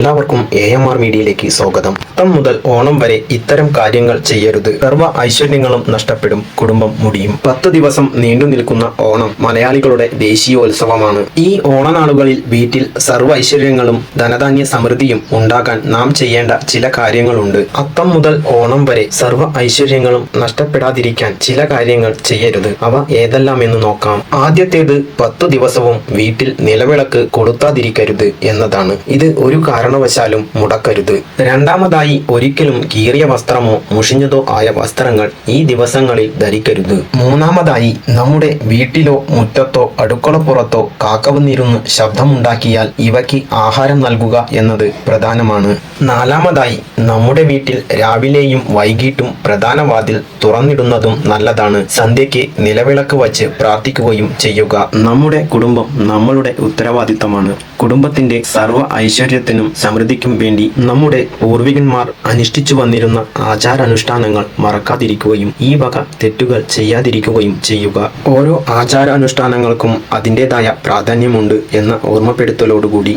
എല്ലാവർക്കും A M R മീഡിയയിലേക്ക് സ്വാഗതം. അത്തം മുതൽ ഓണം വരെ ഇത്തരം കാര്യങ്ങൾ ചെയ്യരുത്. സർവ ഐശ്വര്യങ്ങളും നഷ്ടപ്പെടും. കുടുംബം മുടിയും. പത്ത് ദിവസം നീണ്ടു നിൽക്കുന്ന ഓണം മലയാളികളുടെ ദേശീയോത്സവമാണ്. ഈ ഓണനാളുകളിൽ വീട്ടിൽ സർവ ഐശ്വര്യങ്ങളും ധനധാന്യ സമൃദ്ധിയും ഉണ്ടാകാൻ നാം ചെയ്യേണ്ട ചില കാര്യങ്ങളുണ്ട്. അത്തം മുതൽ ഓണം വരെ സർവ ഐശ്വര്യങ്ങളും നഷ്ടപ്പെടാതിരിക്കാൻ ചില കാര്യങ്ങൾ ചെയ്യരുത്. അവ ഏതെല്ലാം എന്ന് നോക്കാം. ആദ്യത്തേത് പത്തു ദിവസവും വീട്ടിൽ നിലവിളക്ക് കൊളുത്താതിരിക്കരുത് എന്നതാണ്. ഇത് ഒരു കാരണവശാലും മുടക്കരുത്. രണ്ടാമതായി ഒരിക്കലും കീറിയ വസ്ത്രമോ മുഷിഞ്ഞതോ ആയ വസ്ത്രങ്ങൾ ഈ ദിവസങ്ങളിൽ ധരിക്കരുത്. മൂന്നാമതായി നമ്മുടെ വീട്ടിലോ മുറ്റത്തോ അടുക്കളപ്പുറത്തോ കാക്കവന്നിരുന്ന് ശബ്ദമുണ്ടാക്കിയാൽ ഇവയ്ക്ക് ആഹാരം നൽകുക എന്നത് പ്രധാനമാണ്. നാലാമതായി നമ്മുടെ വീട്ടിൽ രാവിലെയും വൈകിട്ടും പ്രധാന വാതിൽ തുറന്നിടുന്നതും നല്ലതാണ്. സന്ധ്യയ്ക്ക് നിലവിളക്ക് വച്ച് പ്രാർത്ഥിക്കുകയും ചെയ്യുക. നമ്മുടെ കുടുംബം നമ്മളുടെ ഉത്തരവാദിത്തമാണ്. കുടുംബത്തിന്റെ സർവ ഐശ്വര്യത്തിനും സമൃദ്ധിക്കും വേണ്ടി നമ്മുടെ പൂർവികന്മാർ അനുഷ്ഠിച്ചു വന്നിരുന്ന ആചാരാനുഷ്ഠാനങ്ങൾ മറക്കാതിരിക്കുകയും ഈ വക തെറ്റുകൾ ചെയ്യാതിരിക്കുകയും ചെയ്യുക. ഓരോ ആചാരാനുഷ്ഠാനങ്ങൾക്കും അതിന്റെതായ പ്രാധാന്യമുണ്ട് എന്ന ഓർമ്മപ്പെടുത്തലോടുകൂടി.